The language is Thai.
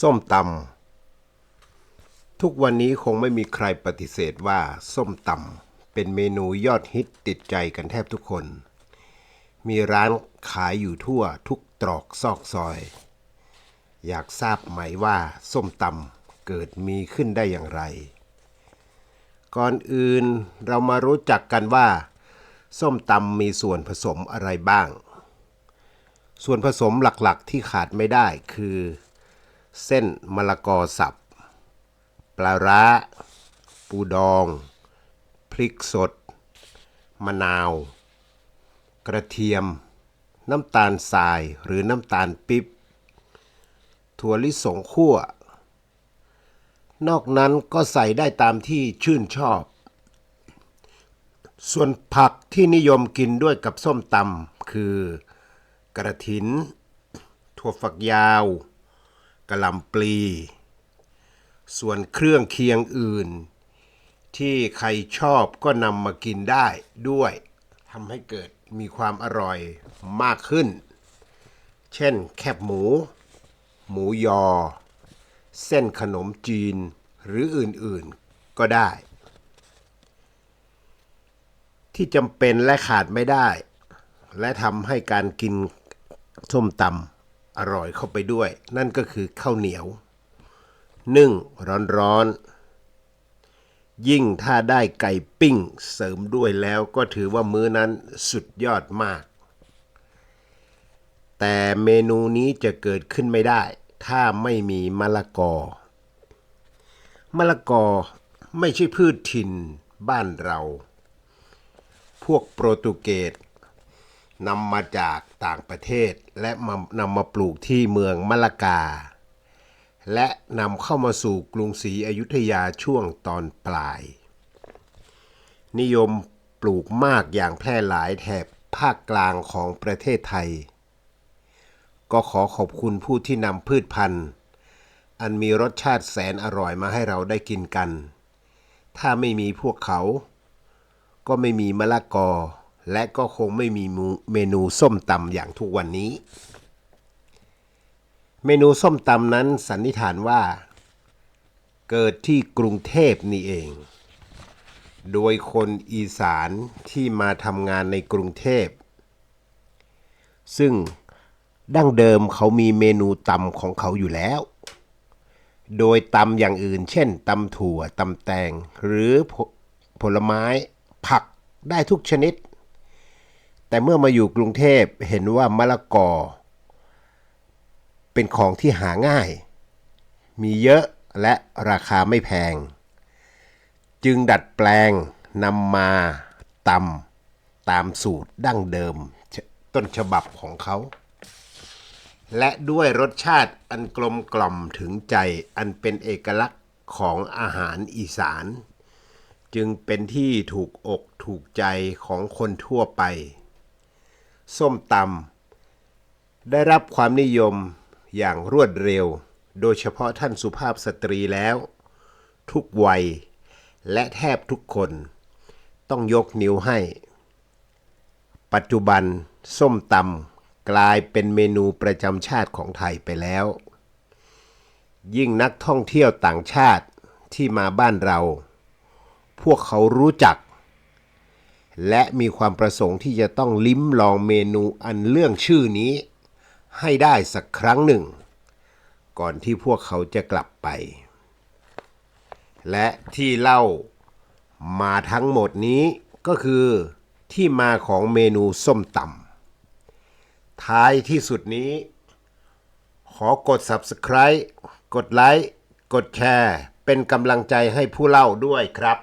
ส้มตำทุกวันนี้คงไม่มีใครปฏิเสธว่าส้มตำเป็นเมนูยอดฮิตติดใจกันแทบทุกคน มีร้านขายอยู่ทั่วทุกตรอกซอกซอย อยากทราบไหมว่าส้มตำเกิดมีขึ้นได้อย่างไร ก่อนอื่นเรามารู้จักกันว่า ส้มตำมีส่วนผสมอะไรบ้าง ส่วนผสมหลักๆที่ขาดไม่ได้คือ เส้นมะละกอสับ ปลาร้า ปูดอง พริกสด มะนาว กระเทียม น้ำตาลทรายหรือน้ำตาลปิ๊บ ถั่วลิสงคั่ว นอกนั้นก็ใส่ได้ตามที่ชื่นชอบ ส่วนผักที่นิยมกินด้วยกับส้มตำคือกระถิน ถั่วฝักยาว กะหล่ำปลี ส่วนเครื่องเคียงอื่น ที่ใครชอบก็นำมากินได้ด้วยทำให้เกิดมีความอร่อยมากขึ้น เช่น แคบหมู หมูยอ เส้นขนมจีนหรืออื่นๆก็ได้ ที่จำเป็นและขาดไม่ได้ และทำให้การกินส้มตำ อร่อยเข้าไปด้วย นั่นก็คือข้าวเหนียว นึ่งร้อนๆ ยิ่งถ้าได้ไก่ปิ้งเสริมด้วยแล้วก็ถือว่ามื้อนั้นสุดยอดมาก แต่เมนูนี้จะเกิดขึ้นไม่ได้ ถ้าไม่มีมะละกอ มะละกอไม่ใช่พืชถิ่นบ้านเรา พวกโปรตุเกส นำมาจากต่างประเทศ และมานำมาปลูกที่เมืองมะละกา และนำเข้ามาสู่กรุงศรีอยุธยาช่วงตอนปลาย นิยมปลูกมากอย่างแพร่หลายแถบภาคกลางของประเทศไทย ก็ขอขอบคุณผู้ที่นำพืชพันธุ์ อันมีรสชาติแสนอร่อยมาให้เราได้กินกัน ถ้าไม่มีพวกเขา ก็ไม่มีมะละกอ และก็คงไม่มีเมนูส้มตำอย่างทุกวันนี้ เมนูส้มตำนั้นสันนิษฐานว่า เกิดที่กรุงเทพนี่เอง โดยคนอีสานที่มาทำงานในกรุงเทพ ซึ่งดั้งเดิมเขามีเมนูตำของเขาอยู่แล้ว โดยตำอย่างอื่น เช่นตำถั่วตำแตง หรือผผลไม้ผักได้ทุกชนิด แต่เมื่อมาอยู่กรุงเทพเห็นว่ามะละกอ เป็นของที่หาง่าย มีเยอะและราคาไม่แพง จึงดัดแปลงนำมาตำตามสูตรดั้งเดิมต้นฉบับของเขา และด้วยรสชาติอันกลมกล่อมถึงใจอันเป็นเอกลักษณ์ของอาหารอีสาน จึงเป็นที่ถูกอกถูกใจของคนทั่วไป ส้มตำได้รับความนิยมอย่างรวดเร็ว โดยเฉพาะท่านสุภาพสตรีแล้ว ทุกวัย และแทบทุกคน ต้องยกนิ้วให้ ปัจจุบันส้มตำกลายเป็นเมนูประจำชาติของไทยไปแล้ว ยิ่งนักท่องเที่ยวต่างชาติที่มาบ้านเรา พวกเขารู้จัก และมีความประสงค์ที่จะต้องลิ้มลองเมนูอันเรื่องชื่อนี้ ให้ได้สักครั้งหนึ่ง ก่อนที่พวกเขาจะกลับไป และที่เล่ามาทั้งหมดนี้ก็คือที่มาของเมนูส้มตำท้ายที่สุดนี้ ขอกด Subscribe กดไลค์ กดแชร์ เป็นกำลังใจให้ผู้เล่าด้วยครับ